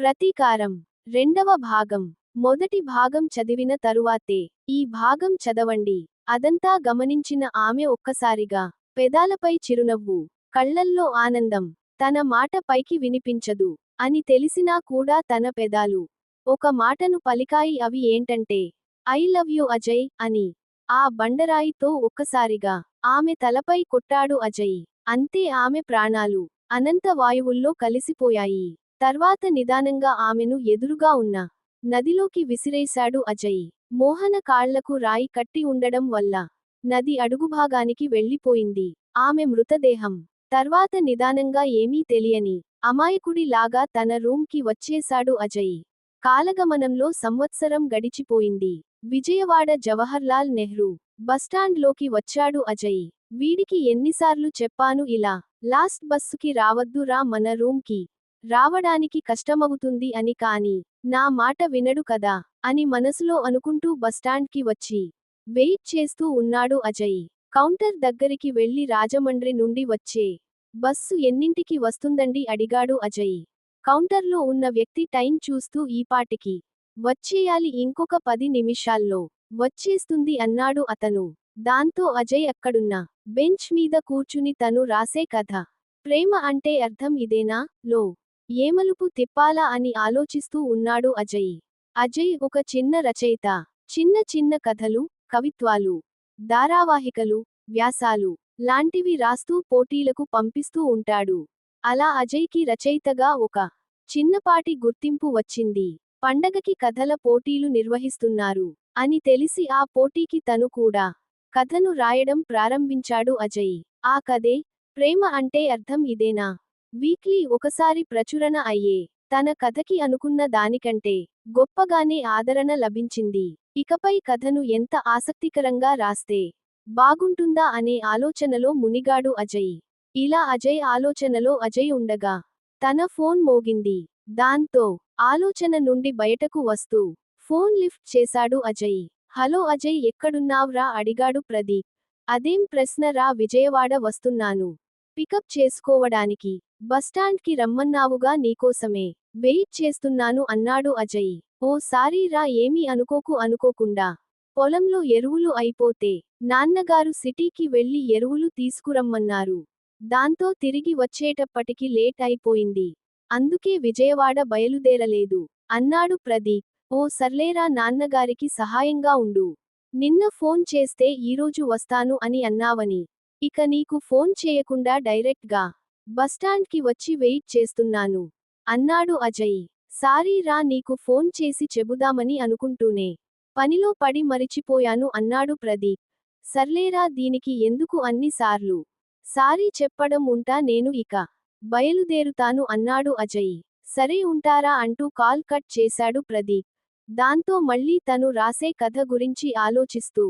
ప్రతీకారం. రెండవ భాగం. మొదటి భాగం చదివిన తరువాతే. ఈ భాగం చదవండి. అదంతా గమనించిన ఆమె ఒక్కసారిగా. పెదాలపై చిరునవ్వు. కళ్ళల్లో ఆనందం. తన మాట పైకి వినిపించదు. అని తెలిసినా కూడా తన పెదాలు. ఒక మాటను పలికాయి అవి ఏంటంటే ఐ లవ్ యు అజయ్ అని. ఆ బండరాయితో ఒక్కసారిగా. ఆమె తలపై కొట్టాడు అజయ్. అంతే ఆమె ప్రాణాలు. అనంత వాయువుల్లో కలిసిపోయాయి. తర్వాత నిదానంగా ఆమెను ఎదురుగా ఉన్న నదిలోకి విసిరేశాడు అజయ్. మోహన కాళ్ళకు రాయి కట్టి ఉండడం వల్ల నది అడుగుభాగానికి వెళ్ళిపోయింది. ఆమె మృతదేహం తర్వాత నిదానంగా ఏమీ తెలియని అమాయకుడి లాగా తన రూమ్కి వచ్చేశాడు అజయ్. కాలగమనంలో సంవత్సరం గడిచిపోయింది. విజయవాడ జవహర్లాల్ నెహ్రూ బస్టాండ్లోకి వచ్చాడు అజయ్. వీడికి ఎన్నిసార్లు చెప్పాను ఇలా లాస్ట్ బస్సుకి రావద్దు రా మన రూమ్కి రావడానికి కష్టమవుతుంది అని కాని నా మాట వినడు కదా అని మనసులో అనుకుంటూ బస్టాండ్కి వచ్చి వెయిట్ చేస్తూ ఉన్నాడు అజయ్. కౌంటర్ దగ్గరికి వెళ్ళి రాజమండ్రి నుండి వచ్చే బస్సు ఎన్నింటికి వస్తుందండి అడిగాడు అజయ్. కౌంటర్లో ఉన్న వ్యక్తి టైం చూస్తూ ఈపాటికి వచ్చేయాలి ఇంకొక పది నిమిషాల్లో వచ్చేస్తుంది అన్నాడు అతను. దాంతో అజయ్ అక్కడున్న బెంచ్ మీద కూర్చుని తను రాసే కథ. ప్రేమ అంటే అర్థం ఇదేనా? లో ఏమలుపు తిప్పాలా అని ఆలోచిస్తూ ఉన్నాడు అజయ్. అజయ్ ఒక చిన్న రచయిత. చిన్న చిన్న కథలు కవిత్వాలు ధారావాహికలు వ్యాసాలు లాంటివి రాస్తూ పోటీలకు పంపిస్తూ ఉంటాడు. అలా అజయ్కి రచయితగా ఒక చిన్నపాటి గుర్తింపు వచ్చింది. పండగకి కథల పోటీలు నిర్వహిస్తున్నారు అని తెలిసి ఆ పోటీకి తను కూడా కథను రాయడం ప్రారంభించాడు అజయ్. ఆ కథే ప్రేమ అంటే అర్థం ఇదేనా? వీక్లీ ఒకసారి ప్రచురణ అయ్యే తన కథకి అనుకున్న దానికంటే గొప్పగానే ఆదరణ లభించింది. ఇకపై కథను ఎంత ఆసక్తికరంగా రాస్తే బాగుంటుందా అనే ఆలోచనలో మునిగాడు అజయ్. ఇలా అజయ్ ఆలోచనలో అజయ్ ఉండగా తన ఫోన్ మోగింది. దాంతో ఆలోచన నుండి బయటకు వస్తూ ఫోన్ లిఫ్ట్ చేశాడు అజయ్. హలో అజయ్ ఎక్కడున్నావ్రా అడిగాడు ప్రదీప్. అదేం ప్రశ్న రా? విజయవాడ వస్తున్నాను. పికప్ చేసుకోవడానికి బస్టాండ్కి రమ్మన్నావుగా నీకోసమే. వెయిట్ చేస్తున్నాను అన్నాడు అజయ్. ఓ రా ఏమీ అనుకోకు అనుకోకుండా. పొలంలో ఎరువులు అయిపోతే నాన్నగారు సిటీకి వెళ్ళి ఎరువులు తీసుకురమ్మన్నారు. దాంతో తిరిగి వచ్చేటప్పటికి లేట్ అయిపోయింది. అందుకే విజయవాడ బయలుదేరలేదు. అన్నాడు ప్రదీప్. ఓ సర్లేరా నాన్నగారికి సహాయంగా ఉండు. నిన్న ఫోన్ చేస్తే ఈరోజు వస్తాను అని అన్నావని. ఇక నీకు ఫోన్ చేయకుండా డైరెక్ట్గా బస్టాండ్కి వచ్చి వెయిట్ చేస్తున్నాను. అన్నాడు అజయ్. సారీ రా నీకు ఫోన్ చేసి చెబుదామని అనుకుంటూనే. పనిలో పడి మరిచిపోయాను అన్నాడు ప్రదీప్. సర్లేరా దీనికి ఎందుకు అన్నిసార్లు సారీ చెప్పడం ఉంటా నేను ఇక. బయలుదేరుతాను అన్నాడు అజయ్. సరే ఉంటారా అంటూ కాల్ కట్ చేశాడు ప్రదీప్. దాంతో మళ్ళీ తను రాసే కథ గురించి ఆలోచిస్తూ.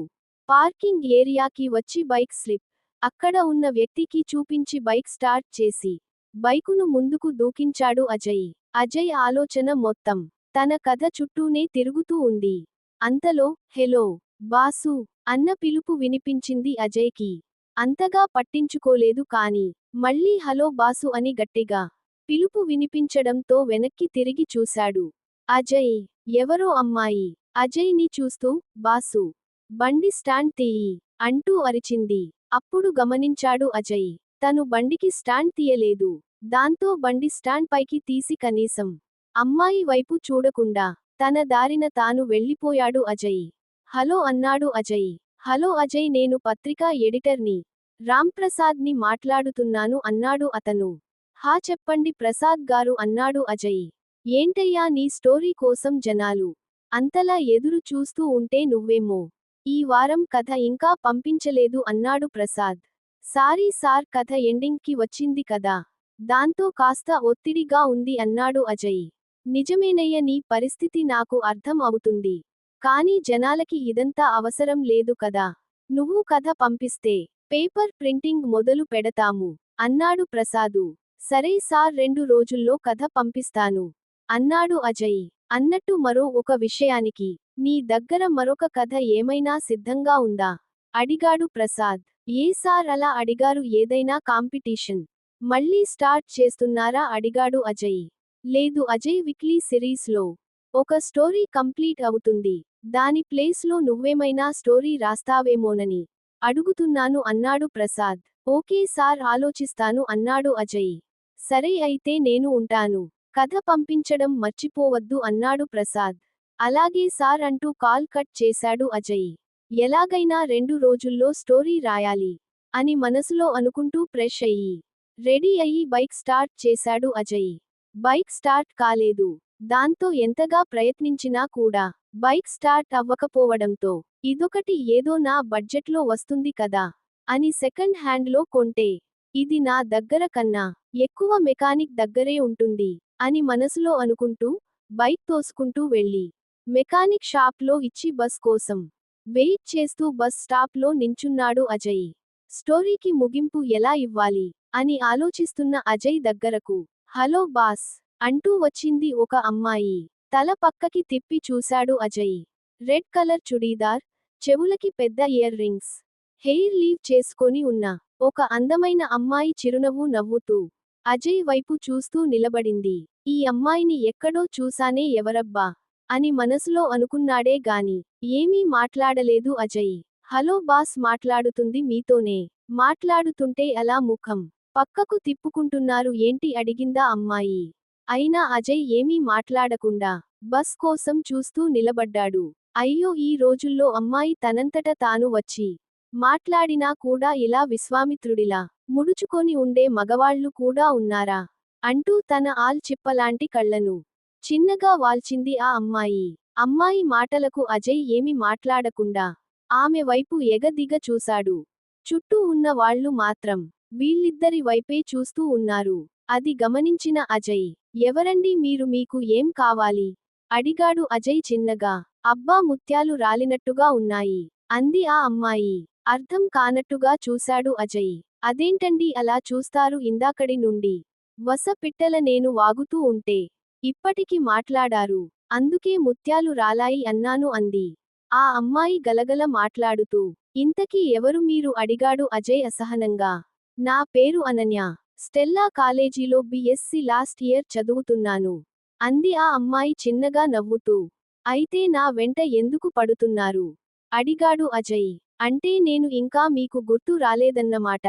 పార్కింగ్ ఏరియాకి వచ్చి బైక్ స్లిప్ అక్కడ ఉన్న వ్యక్తికి చూపించి బైక్ స్టార్ట్ చేసి బైకును ముందుకు దూకించాడు అజయ్. అజయ్ ఆలోచన మొత్తం తన కథ చుట్టూనే తిరుగుతూ ఉంది. అంతలో హెలో బాసు అన్న పిలుపు వినిపించింది అజయ్కి. అంతగా పట్టించుకోలేదు కాని మళ్ళీ హలో బాసు అని గట్టిగా పిలుపు వినిపించడంతో వెనక్కి తిరిగి చూశాడు. అజయ్ ఎవరో అమ్మాయి? అజయ్ని చూస్తూ బాసు బండి స్టాండ్ తీయి అంటూ అరిచింది. అప్పుడు గమనించాడు అజయ్. తను బండికి స్టాండ్ తీయలేదు. దాంతో బండి స్టాండ్ పైకి తీసి కనీసం అమ్మాయి వైపు చూడకుండా తన దారిన తాను వెళ్ళిపోయాడు అజయ్. హలో అన్నాడు అజయ్. హలో అజయ్ నేను పత్రికా ఎడిటర్ని రాంప్రసాద్ని మాట్లాడుతున్నాను అన్నాడు అతను. హా చెప్పండి ప్రసాద్ గారు అన్నాడు అజయ్. ఏంటయ్యా నీ స్టోరీ కోసం జనాలు అంతలా ఎదురు చూస్తూ ఉంటే నువ్వేమో ఈ వారం కథ ఇంకా పంపించలేదు అన్నాడు ప్రసాద్. సారీ సార్ కథ ఎండింగ్కి వచ్చింది కదా. దాంతో కాస్త ఒత్తిడిగా ఉంది అన్నాడు అజయ్. నిజమేనయ్య నీ పరిస్థితి నాకు అర్థం అవుతుంది. కానీ జనాలకి ఇదంతా అవసరం లేదు కదా. నువ్వు కథ పంపిస్తే పేపర్ ప్రింటింగ్ మొదలు పెడతాము అన్నాడు ప్రసాదు. సరే సార్ రెండు రోజుల్లో కథ పంపిస్తాను అన్నాడు అజయ్. అన్నట్టు మరో ఒక విషయానికి నీ దగ్గర మరొక కథ ఏమైనా సిద్ధంగా ఉందా? అడిగాడు ప్రసాద్. ఏ సార్ అలా అడిగారు? ఏదైనా కాంపిటీషన్. మళ్ళీ స్టార్ట్ చేస్తున్నారా? అడిగాడు అజయ్. లేదు అజయ్ విక్లీ సిరీస్లో ఒక స్టోరీ కంప్లీట్ అవుతుంది. దాని ప్లేస్లో నువ్వేమైనా స్టోరీ రాస్తావేమోనని అడుగుతున్నాను అన్నాడు ప్రసాద్. ఓకే సార్ ఆలోచిస్తాను అన్నాడు అజయ్. సరే అయితే నేను ఉంటాను. కథ పంపించడం మర్చిపోవద్దు అన్నాడు ప్రసాద్. అలాగే సార్ అంటూ కాల్ కట్ చేశాడు అజయ్. ఎలాగైనా రెండు రోజుల్లో స్టోరీ రాయాలి అని మనసులో అనుకుంటూ ఫ్రెష్ అయ్యి రెడీ అయ్యి బైక్ స్టార్ట్ చేశాడు అజయ్. బైక్ స్టార్ట్ కాలేదు. దాంతో ఎంతగా ప్రయత్నించినా కూడా బైక్ స్టార్ట్ అవ్వకపోవడంతో ఇదొకటి ఏదో నా బడ్జెట్లో వస్తుంది కదా అని సెకండ్ హ్యాండ్లో కొంటే ఇది నా దగ్గర కన్నా ఎక్కువ మెకానిక్ దగ్గరే ఉంటుంది. అని మనసులో అనుకుంటూ బైక్ తోసుకుంటూ వెళ్ళి మెకానిక్ షాప్లో ఇచ్చి బస్ కోసం వెయిట్ చేస్తూ బస్ స్టాప్లో నించున్నాడు అజయ్. స్టోరీకి ముగింపు ఎలా ఇవ్వాలి? అని ఆలోచిస్తున్న అజయ్ దగ్గరకు హలో బాస్ అంటూ వచ్చింది ఒక అమ్మాయి. తల పక్కకి తిప్పి చూశాడు అజయ్. రెడ్ కలర్ చుడీదార్ చెవులకి పెద్ద ఇయర్ రింగ్స్ హెయిర్ లీవ్ చేసుకొని ఉన్న ఒక అందమైన అమ్మాయి చిరునవ్వు నవ్వుతూ అజయ్ వైపు చూస్తూ నిలబడింది. ఈ అమ్మాయిని ఎక్కడో చూసానే ఎవరబ్బా? అని మనసులో అనుకున్నాడే గాని ఏమీ మాట్లాడలేదు అజయ్. హలో బాస్ మాట్లాడుతుంది మీతోనే. మాట్లాడుతుంటే అలా ముఖం పక్కకు తిప్పుకుంటున్నారు ఏంటి అడిగిందా అమ్మాయి. అయినా అజయ్ ఏమీ మాట్లాడకుండా బస్ కోసం చూస్తూ నిలబడ్డాడు. అయ్యో ఈ రోజుల్లో అమ్మాయి తనంతట తాను వచ్చి మాట్లాడినా కూడా ఇలా విశ్వామిత్రుడిలా ముడుచుకొని ఉండే మగవాళ్ళు కూడా ఉన్నారా? అంటూ తన ఆల్ చిప్పలాంటి కళ్ళను చిన్నగా వాల్చింది ఆ అమ్మాయి. అమ్మాయి మాటలకు అజయ్ ఏమి మాట్లాడకుండా ఆమె వైపు ఎగదిగ చూశాడు. చుట్టూ ఉన్న వాళ్ళు మాత్రం వీళ్ళిద్దరి వైపే చూస్తూ ఉన్నారు. అది గమనించిన అజయ్ ఎవరండి మీరు? మీకు ఏం కావాలి? అడిగాడు అజయ్ చిన్నగా. అబ్బా ముత్యాలు రాలినట్టుగా ఉన్నాయి అంది ఆ అమ్మాయి. అర్థం కానట్టుగా చూశాడు అజయ్. అదేంటండి అలా చూస్తారు ఇందాకడి నుండి. వస పిట్టల నేను వాగుతూ ఉంటే ఇప్పటికి మాట్లాడారు. అందుకే ముత్యాలు రాలాయి అన్నాను అంది. ఆ అమ్మాయి గలగల మాట్లాడుతూ ఇంతకీ ఎవరు మీరు అడిగాడు అజయ్ అసహనంగా. నా పేరు అనన్య. స్టెల్లా కాలేజీలో బిఎస్సి లాస్ట్ ఇయర్ చదువుతున్నాను. అంది ఆ అమ్మాయి చిన్నగా నవ్వుతూ. అయితే నా వెంట ఎందుకు పడుతున్నారు? అడిగాడు అజయ్. అంటే నేను ఇంకా మీకు గుర్తు రాలేదన్నమాట.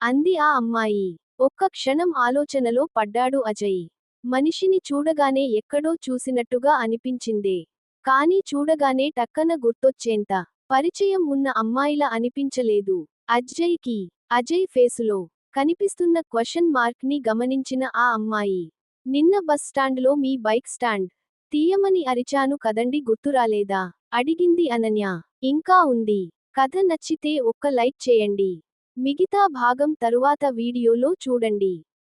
అంది ఆ అమ్మాయి. ఒక్క క్షణం ఆలోచనలో పడ్డాడు అజయ్. మనిషిని చూడగానే ఎక్కడో చూసినట్టుగా అనిపించిందే. కానీ చూడగానే టక్కన గుర్తొచ్చేంత. పరిచయం ఉన్న అమ్మాయిలా అనిపించలేదు. అజయ్కి అజయ్ ఫేసులో కనిపిస్తున్న క్వశ్చన్ మార్క్ని గమనించిన ఆ అమ్మాయి. నిన్న బస్ స్టాండ్లో మీ బైక్ స్టాండ్. తీయమని అరిచాను కదండి గుర్తురాలేదా? అడిగింది అనన్య. ఇంకా ఉంది. కథ నచ్చితే ఒక్క లైక్ చేయండి. మిగతా భాగం తరువాత వీడియోలో చూడండి.